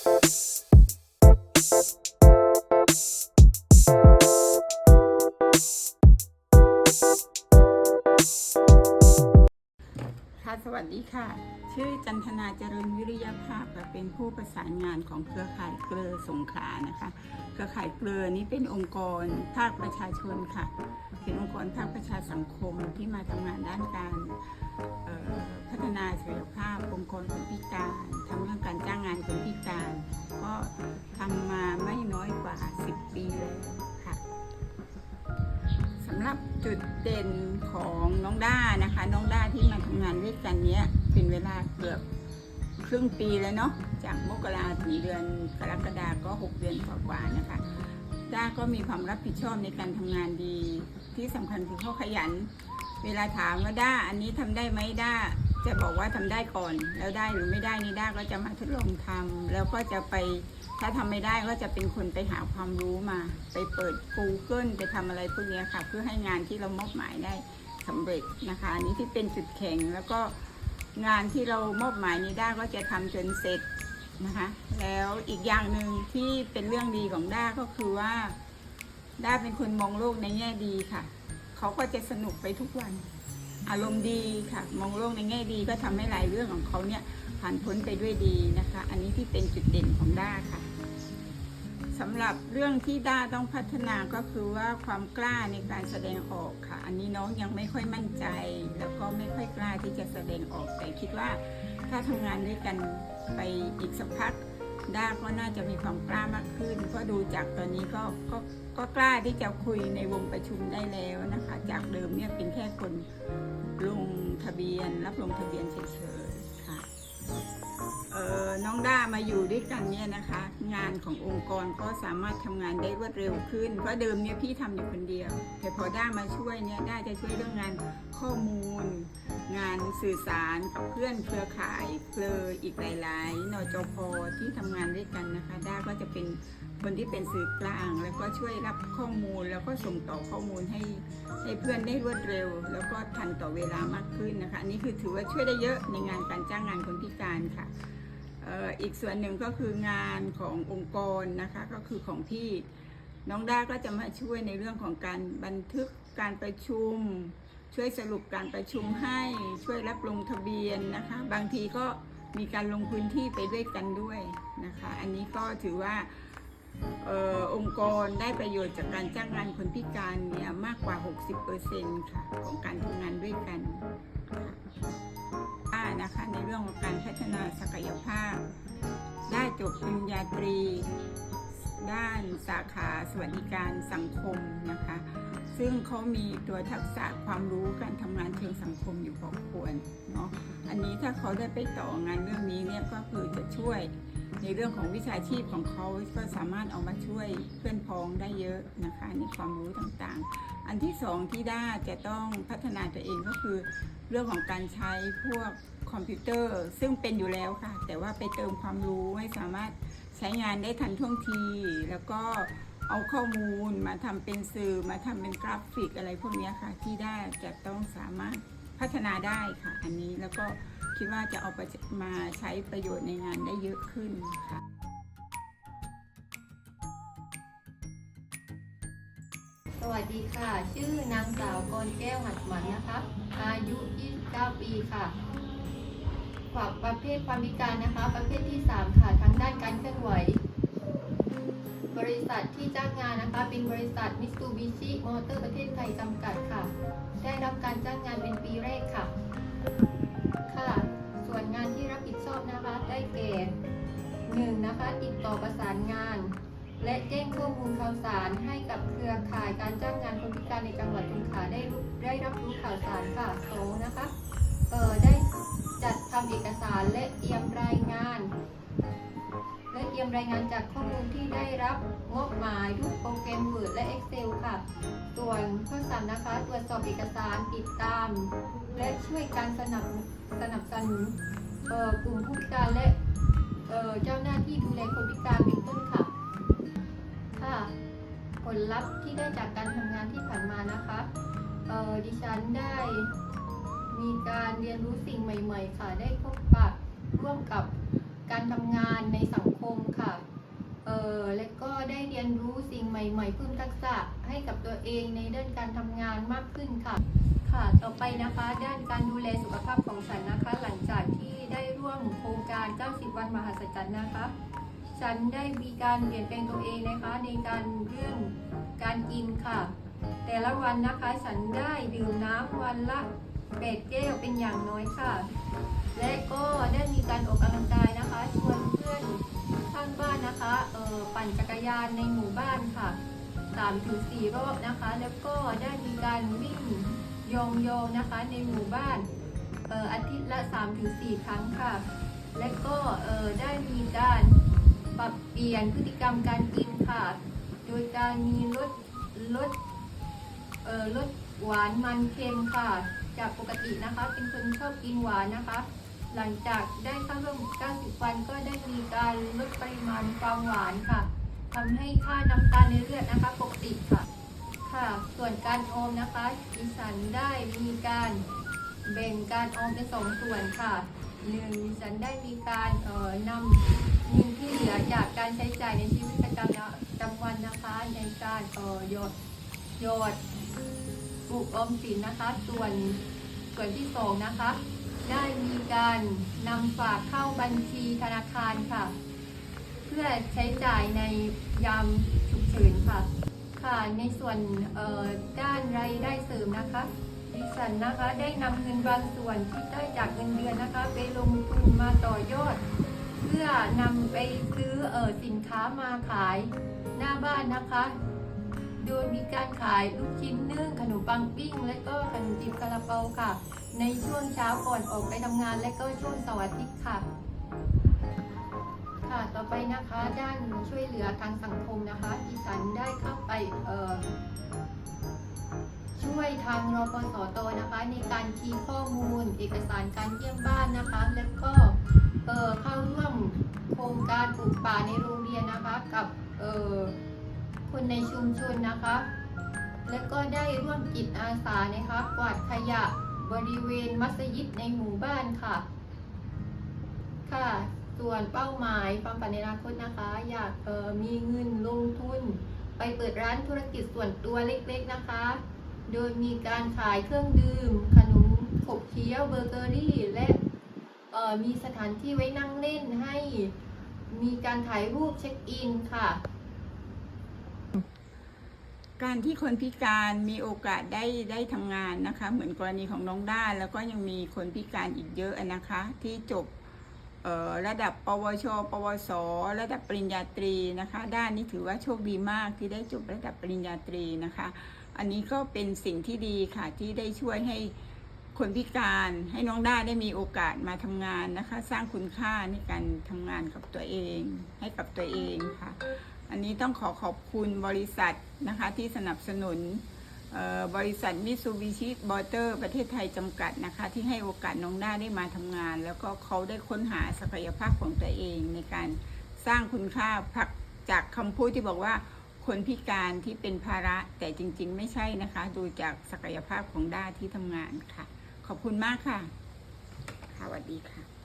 ค่ะสวัสดีค่ะ ชื่อจันทนาเจริญวิริยภาพเป็นผู้ประสานงานของเครือข่ายเกลือสงขลานะคะ เครือข่ายเกลือนี้เป็นองค์กรภาคประชาชนค่ะเป็นองค์กรภาคประชาสังคมที่มาทำงานด้านการ ฒนาศักยภาพองค์กรคนพิการทำเรื่องการจ้างงานคนพิการ ก็ทำมาไม่น้อยกว่า 10 ปีแล้วค่ะสำหรับจุดเด่นของน้องด้านะคะ น้องด้าที่มาทำงานด้วยกันเนี้ยเป็นเวลาเกือบครึ่งปีแล้วเนาะจากมกราถึงเดือนกรกฎาก็ 6 เดือนกว่าๆนะคะด้าก็มีความรับผิดชอบในการทำงานดี ที่สำคัญคือเขาขยันเวลาถามว่าด้าอันนี้ทำได้ไหมด้า จะบอกว่าทำได้ก่อน แล้วได้หรือไม่ได้นี่ด้าก็จะมาทดลองทำแล้วก็จะไปถ้าทำไม่ได้ก็จะเป็นคนไปหาความรู้มา ไปเปิด Google ไปทำอะไรพวกนี้ค่ะ เพื่อให้งานที่เรามอบหมายได้สำเร็จนะคะอันนี้ที่เป็นจุดแข็งแล้วก็งานที่เรามอบหมายนี้ด้าก็จะทำจนเสร็จนะคะแล้วอีกอย่างหนึ่งที่เป็นเรื่องดีของด้าก็คือว่าด้าเป็นคนมองโลกในแง่ดีค่ะ เขาก็จะสนุกไปทุกวัน อารมณ์ดีค่ะ มองโลกในแง่ดีก็ทำให้หลายเรื่องของเขาเนี่ยผ่านพ้นไปด้วยดีนะคะ อันนี้ที่เป็นจุดเด่นของด้าค่ะสำหรับเรื่องที่ด้าต้องพัฒนาก็คือว่าความกล้าในการแสดงออกค่ะ อันนี้น้องยังไม่ค่อยมั่นใจ แล้วก็ไม่ค่อยกล้าที่จะแสดงออก แต่คิดว่าถ้าทำงานด้วยกันไปอีกสักพักด้าก็น่าจะมีความกล้ามากขึ้น ก็ดูจากตอนนี้ก็ก็ ก็กล้าที่จะคุยในวงประชุมได้แล้วนะคะ จากเดิมเนี่ยเป็นแค่คนลงทะเบียน รับลงทะเบียนเฉยๆค่ะเอ่อน้องด้ามาอยู่ด้วยกันเนี่ยนะคะ งานขององค์กรก็สามารถทำงานได้รวดเร็วขึ้นเพราะเดิมเนี่ยพี่ทำอยู่คนเดียว แต่พอด้ามาช่วยเนี่ยด้าจะช่วยเรื่องงานข้อมูล งานสื่อสารกับเพื่อนเครือข่ายเครืออีกหลายๆนจพที่ทำงานด้วยกันนะคะด้าก็จะเป็นคนที่เป็นสื่อกลาง แล้วก็ช่วยรับข้อมูลแล้วก็ส่งต่อข้อมูลให้ให้เพื่อนได้รวดเร็ว แล้วก็ทันต่อเวลามากขึ้นนะคะอันนี้คือถือว่าช่วยได้เยอะในงานการจ้างงานคนพิการค่ะอีกส่วนหนึ่งก็คืองานขององค์กรนะคะก็คือของพี่น้องด้าก็จะมาช่วยในเรื่องของการบันทึกการประชุม ช่วยสรุปการประชุมให้ช่วยรับลงทะเบียนนะคะ บางทีก็มีการลงพื้นที่ไปด้วยกันด้วยนะคะ อันนี้ก็ถือว่าออองค์กรได้ประโยชน์จากการจ้างงานคนพิการเนี่ยมากกว่า 60%ค่ะของการทำงานด้วยกันค่ะนะคะในเรื่องของการพัฒนาศักยภาพ ได้จบปริญญาตรี สาขาสวัสดิการสังคมนะคะ ซึ่งเขามีตัวทักษะความรู้การทำงานเชิงสังคมอยู่พอควรเนาะอันนี้ถ้าเขาได้ไปต่องานเรื่องนี้เนี่ยก็คือจะช่วยในเรื่องของวิชาชีพของเขาก็สามารถเอามาช่วยเพื่อนพ้องได้เยอะนะคะในความรู้ต่างๆ อันที่สองที่ด้าจะต้องพัฒนาตัวเองก็คือ เรื่องของการใช้พวกคอมพิวเตอร์ ซึ่งเป็นอยู่แล้วค่ะ แต่ว่าไปเติมความรู้ให้สามารถ ใช้งานได้ทันท่วงที แล้วก็เอาข้อมูลมาทำเป็นสื่อมาทำเป็นกราฟิกอะไรพวกนี้ค่ะ ที่ได้จะต้องสามารถพัฒนาได้ค่ะ อันนี้แล้วก็คิดว่าจะเอามาใช้ประโยชน์ในงานได้เยอะขึ้นค่ะสวัสดีค่ะ ชื่อนางสาวกรแก้วหัดหมันนะคะ อายุ 29 ปีค่ะ ความประเภทความพิการนะคะ ประเภทที่ 3 ค่ะทางด้านการเคลื่อนไหว บริษัทที่จ้างงานนะคะ เป็นบริษัทมิตซูบิชิมอเตอร์ประเทศไทยจำกัดค่ะ ได้รับการจ้างงานเป็นปีแรกค่ะ ค่ะ ส่วนงานที่รับผิดชอบนะคะ ได้แก่ 1. นะคะ ติดต่อประสานงาน และแจ้งข้อมูลข่าวสารให้กับเครือข่ายการจ้างงานคนพิการในจังหวัดสงขาได้ได้รับรู้ข่าวสารค่ะ 2. รายงานจากข้อมูลที่ได้รับงบหมายรูปโปรแกรม Word และ Excel ค่ะ ส่วนข้อสามนะคะ ตรวจสอบเอกสารติดตาม และช่วยการสนับสนับสนุนกลุ่มผู้พิการและเจ้าหน้าที่ดูแลคนพิการเป็นต้นค่ะ ค่ะ ผลลัพธ์ที่ได้จากการทำงานที่ผ่านมานะคะดิฉันได้มีการเรียนรู้สิ่งใหม่ ๆ ค่ะ ได้พบปะร่วมกับการทำงานในสังคม อและก็ได้เรียนรู้สิ่งใหม่ๆเพิ่มทักษะให้กับตัวเองในด้านการทำงานมากขึ้นค่ะ ค่ะ ต่อไปนะคะด้านการดูแลสุขภาพของฉันนะคะ หลังจากที่ได้ร่วมโครงการ 90 วันมหัศจรรย์นะคะ ฉันได้มีการเปลี่ยนแปลงตัวเองนะคะในการเรื่องการกินค่ะ แต่ละวันนะคะฉันได้ดื่มน้ำวันละแปดแก้วเป็นอย่างน้อยค่ะ และก็ได้มีการออกกำลังกาย ปั่นจักรยานในหมู่บ้านค่ะ3ถึง4รอบนะคะ แล้วก็ได้มีการวิ่งยองยองๆนะคะในหมู่บ้านเอออาทิตย์ละ3ถึง4ครั้งค่ะ และก็เออได้มีการปรับเปลี่ยนพฤติกรรมการกินค่ะ โดยการมีลดลดเออลดหวานมันเค็มค่ะ จากปกตินะคะ เป็นคนชอบกินหวานนะคะ หลังจากได้เข้าร่วม 90 วันก็ได้มีการลดปริมาณความหวานค่ะทำให้ค่าน้ำตาลในเลือดนะคะปกติค่ะ ค่ะ ส่วนการออมนะคะดิฉันได้มีการแบ่งการออมเป็นสองส่วนค่ะหนึ่งดิฉันได้มีการเอ่อนำเงินที่เหลือจากการใช้จ่ายในชีวิตประจำจำวันนะคะ ในการเอ่อหยดหยอดปลูกออมสินนะคะ ส่วนส่วนที่สองนะคะ ได้มีการนำฝากเข้าบัญชีธนาคารค่ะ เพื่อใช้จ่ายในยามฉุกเฉินค่ะ ค่ะในส่วนด้านรายได้เสริมนะคะดิฉันนะคะได้นำเงินบางส่วนที่ได้จากเงินเดือนนะคะ ไปลงทุนมาต่อยอด เพื่อนำไปซื้ออสินค้ามาขายหน้าบ้านนะคะ โดยมีการขายลูกชิ้นนึ่งขนมปังปิ้ง และก็ขนมจีบกระเปาค่ะ ในช่วงเช้าก่อนออกไปทำงาน และก็ช่วงเสาร์อาทิตย์ค่ะ ค่ะต่อไปนะคะด้านช่วยเหลือทางสังคมนะคะดิฉันได้เข้าไปเอ่อช่วยทางรปสตนะคะ ในการคีย์ข้อมูล เอกสารการเยี่ยมบ้านนะคะ แล้วก็เข้าร่วมโครงการปลูกป่าในโรงเรียนนะคะกับ คนในชุมชนนะคะ แล้วก็ได้ร่วมจิตอาสานะคะกวาดขยะบริเวณมัสยิดในหมู่บ้านค่ะ ค่ะ ส่วนเป้าหมายความฝันในอนาคตนะคะ อยากออมีเงินลงทุน ไปเปิดร้านธุรกิจส่วนตัวเล็กๆนะคะ โดยมีการขายเครื่องดื่ม ขนมขบเคี้ยวเบเกอรี่และออมีสถานที่ไว้นั่งเล่นให้มีการถ่ายรูปเช็คอินค่ะ การที่คนพิการมีโอกาสได้ได้ทำงานนะคะ เหมือนกรณีของน้องด้าแล้วก็ยังมีคนพิการอีกเยอะนะคะ ที่จบระดับปวช ปวส ระดับปริญญาตรีนะคะ ด้านนี้ถือว่าโชคดีมากที่ได้จบระดับปริญญาตรีนะคะ อันนี้ก็เป็นสิ่งที่ดีค่ะที่ได้ช่วยให้คนพิการให้น้องด้าได้มีโอกาสมาทำงานนะคะ สร้างคุณค่าในการทำงานกับตัวเอง ให้กับตัวเองค่ะ อันนี้ต้องขอขอบคุณบริษัทนะคะที่สนับสนุนบริษัทมิซูบิชิบอเตอร์ประเทศไทยจำกัดนะคะ ที่ให้โอกาสน้องด้าได้มาทำงาน แล้วก็เขาได้ค้นหาศักยภาพของตัวเองในการสร้างคุณค่าพักจากคำพูดที่บอกว่าคนพิการที่เป็นภาระแต่จริง ๆ ไม่ใช่นะคะ ดูจากศักยภาพของด้าที่ทำงานค่ะ ขอบคุณมากค่ะสวัสดีค่ะ